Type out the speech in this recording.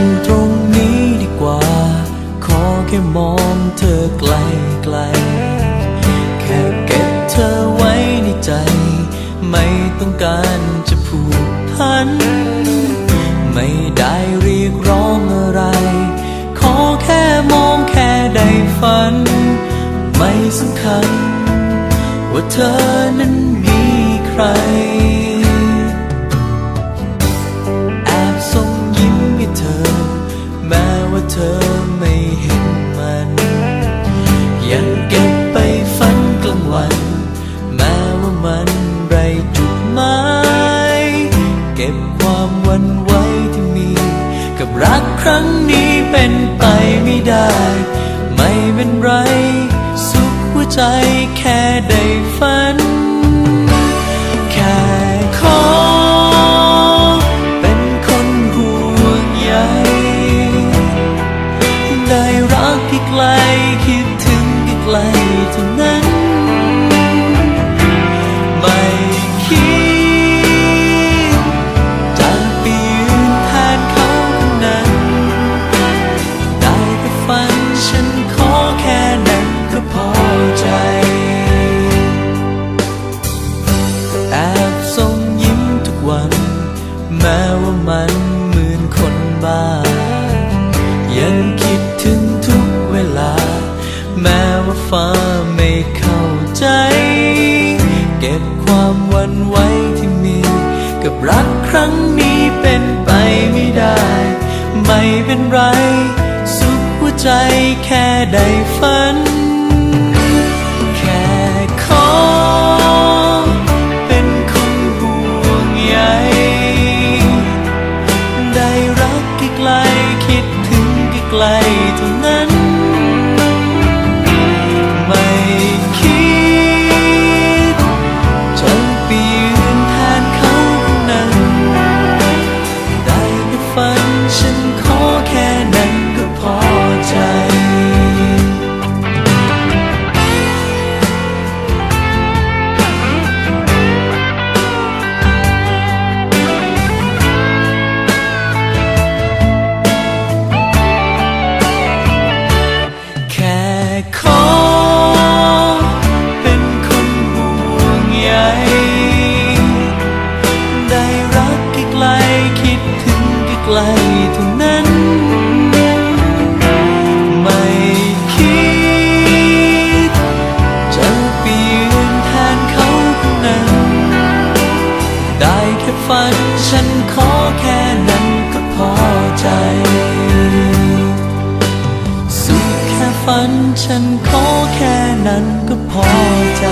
งตรงนี้ดีกว่า ขอแค่มองเธอไกลไกล แค่เก็บเธอไว้ในใจ ไม่ต้องการจะผูกพัน ไม่ได้เรียกร้องอะไร ขอแค่มองแค่ได้ฝัน ไม่สำคัญ ว่าเธอนั้นมีใคร วันไว้ที่มี กับรักครั้งนี้เป็นไปไม่ได้ ไม่เป็นไร สุขหัวใจแค่ได้ฝัน รักครั้งนี้เป็นไปไม่ได้ ไม่เป็นไร สุขหัวใจแค่ได้ฝัน แค่ขอเป็นคนห่วงใยได้รักใกลคิดถึงใกลเท่านั้น ฝันฉันขอแค่นั้นก็พอใจ สุขแค่ฝันฉันขอแค่นั้นก็พอใจ